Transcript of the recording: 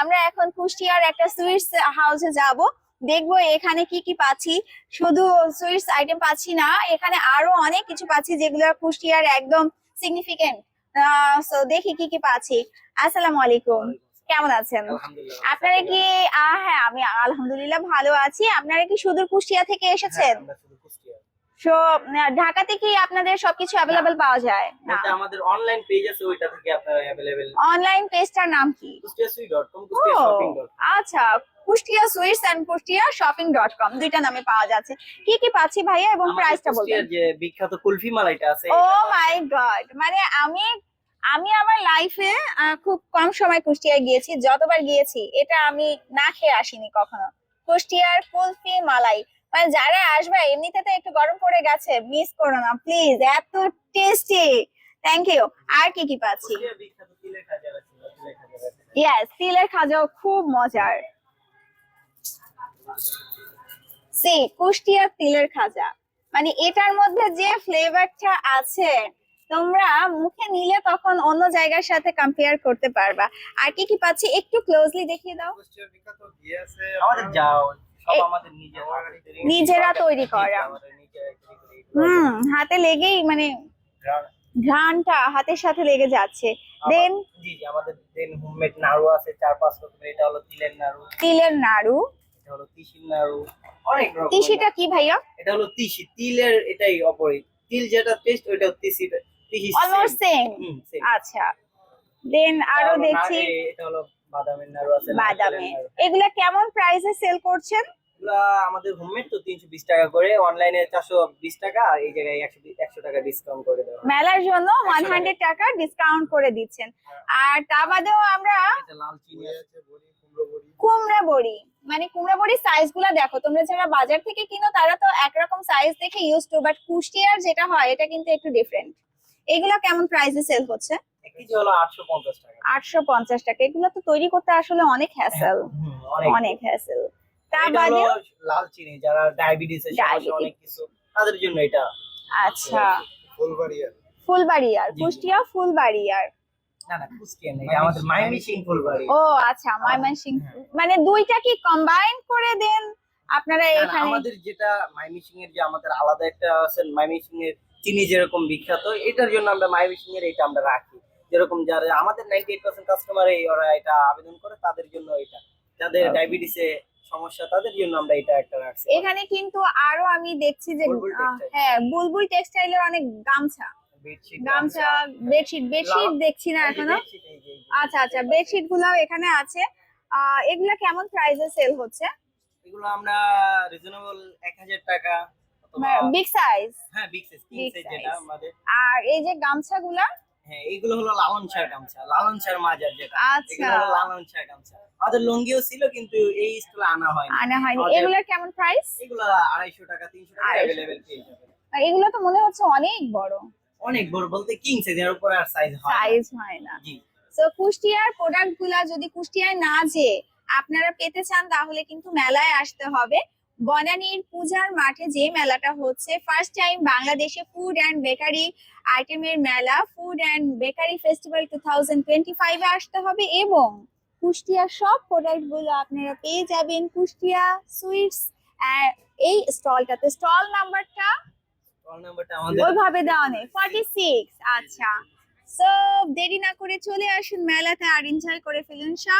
আমরা এখন কুষ্টিয়ার একটা সুইটস হাউসে যাব। দেখব এখানে কি কি পাচ্ছি। শুধু সুইটস আইটেম পাচ্ছি না এখানে আরও অনেক কিছু পাচ্ছি যেগুলো কুষ্টিয়ার একদম সিগনিফিকেন্ট সো দেখি কি কি পাচ্ছি। আসসালামু আলাইকুম। কেমন আছেন? আপনারা কি আহ, হ্যাঁ আমি আলহামদুলিল্লাহ ভালো আছি। আপনারা কি সুদূর কুষ্টিয়া থেকে এসেছেন হ্যাঁ, আমরা শুধু কুষ্টিয়া সো ঢাকাতে কি আপনাদের সবকিছু অ্যাভেলেবেল পাওয়া যায়। না। এটা আমাদের অনলাইন পেজ আছে ওইটা থেকে আপনারা অ্যাভেলেবেল অনলাইন পেজটার নাম কি? শপিং ডট আচ্ছা Kushtia sweets and Kushtia shopping dot com দুইটা নামে পাওয়া যাচ্ছে। কি কি পাচ্ছি ভাইয়া এবং প্রাইসটা বলবেন? যে বিখ্যাত কুলফি মালাইটা আছে ও মাই গড মানে আমি আমি আমার লাইফে খুব কম সময় কুষ্টিয়ায় গিয়েছি যতবার গিয়েছি এটা আমি না খেয়ে আসিনি কখনো। কুষ্টিয়ার কুলফি মালাই মানে যারা আসবে এমনিতে তো একটু গরম পড়ে গেছে মিস করো না প্লিজ এত টেস্টি থ্যাংক ইউ আর কি কি পাচ্ছি? ইয়েস তিলের খাজাও খুব মজার। সি কুষ্টিয়ার তিলের খাজা। মানে এটার মধ্যে যে ফ্লেভারটা আছে তোমরা মুখে নিলে তখন অন্য জায়গার সাথে কম্পেয়ার করতে পারবা। আর কি কি পাচ্ছি একটু ক্লোজলি দেখিয়ে দাও। কুষ্টিয়ার বিখ্যাত ঘি আছে আমাদের যাও। নিজেরা তৈরি করা। হুম হাতে লেগেই মানে ঘ্রাণটা হাতের সাথে লেগে যাচ্ছে। দেন জি জি আমাদের দেন হোমমেড নাড়ু আছে চার পাঁচ রকমের। এটা হলো তিলের নাড়ু। তিলের নাড়ু। এটা হলো তিসির নাড়ু। অনেক রকম তিসিটা কি ভাইয়া? এটা হলো তিসি। তিলের এটাই অপরিত তিল যেটা ওইটা অলমোস্ট সেম আচ্ছা। দেন আরও দেখছি। এটা হলো বাদামের নাড়ু আছে বাদামে। এগুলা কেমন প্রাইসে সেল করছেন? আমাদের হোমমেড তো তিনশো বিশ টাকা করে অনলাইনে চারশো বিশ টাকা আর এই জায়গায় একশো একশো টাকা ডিসকাউন্ট করে দেওয়া মেলার জন্য ওয়ান টাকা। টাকা ডিসকাউন্ট করে দিচ্ছেন। আর তা বাদেও আমরা লাল চিনি আছে। আছে বড়ি কুমড়ো বড়ি। বড়ি। মানে কুমড়া বড়ির সাইজগুলা দেখো তোমরা যারা বাজার থেকে কিনো তারা তো একরকম সাইজ দেখে ইউজ টু বাট কুষ্টিয়ার যেটা হয় এটা কিন্তু একটু ডিফারেন্ট এগুলো কেমন প্রাইসে সেল হচ্ছে? কেজি হলো আটশো পঞ্চাশ টাকা। আটশো পঞ্চাশ টাকা। এগুলো তো তৈরি করতে আসলে অনেক হ্যাসেল অনেক। অনেক হ্যাসেল তা এটা লাল চিনি যারা ডায়াবেটিস এর সমস্যা অনেক কিছু তাদের জন্য এটা আচ্ছা। ফুলবাড়িয়া ফুলবাড়িয়ার। জি, জি। কুষ্টিয়া ফুলবাড়িয়ার। না না কুষ্টিয়া না এটা আমাদের মাইমিসিং ফুলবাড়ি। ও আচ্ছা ময়মনসিংহ মানে দুইটা কি কম্বাইন করে দেন? আপনারা এখানে আমাদের যেটা মাইমিসিং এর যে আমাদের আলাদা একটা আছে মাইমিসিং এর চিনি যেরকম বিখ্যাত এটার জন্য আমরা মাইমিসিং এর এটা আমরা রাখি। যেরকম যারা আমাদের নাইনটি এইট পার্সেন্ট কাস্টমার ওরা এটা আবেদন করে তাদের জন্য এটা। যাদের আচ্ছা। ডায়াবেটিসে সমস্যা তাদের জন্য আমরা এটা একটা রাখছি এখানে কিন্তু আরও আমি দেখছি যে। হ্যাঁ বুলবুল টেক্সটাইলের অনেক গামছা। গামছা বেডশিট বেডশিট দেখছি না এখনও। আচ্ছা আচ্ছা বেডশিটগুলো এখানে আছে। আহ, এগুলা কেমন প্রাইসে সেল হচ্ছে? এগুলো আমরা রিজনেবল এক হাজার টাকা বিগ সাইজ হ্যাঁ বিগ সাইজ কিং সাইজ যেটা আমাদের। আর এই যে গামছা গুলা হ্যাঁ এগুলো হলো লালন গামছা লালন মাজার যেটা। আচ্ছা। হলো লালন গামছা। আমাদের লুঙ্গিও ছিল কিন্তু এই স্টলে আনা হয় আনা হয়নি। এগুলার কেমন প্রাইস এগুলো আড়াইশো টাকা তিনশো টাকা 250 অ্যাভেলেবেল পেয়ে যাবেন। আর এগুলো তো মনে হচ্ছে অনেক বড়। অনেক বড় বলতে কিং সাইজ এর উপরে আর সাইজ হয় সাইজ হয় না। জি। তো কুষ্টিয়ার প্রোডাক্টগুলা যদি কুষ্টিয়ায় না যে আপনারা পেতে চান তাহলে কিন্তু মেলায় আসতে হবে। বনানীর পূজার মাঠে যে মেলাটা হচ্ছে ফার্স্ট টাইম বাংলাদেশে ফুড অ্যান্ড বেকারি আইটেমের মেলা food and bakery festival two thousand twenty ফাইভে আসতে হবে এবং কুষ্টিয়ার সব প্রোডাক্টগুলো আপনারা পেয়ে যাবেন। কুষ্টিয়া সুইটস এই স্টলটাতে স্টল নাম্বারটা ওইভাবে দেওয়া নেই ফর্টি সিক্স আচ্ছা। সো দেরি না করে চলে আসুন মেলাতে আর এনজয় করে ফেলুন সব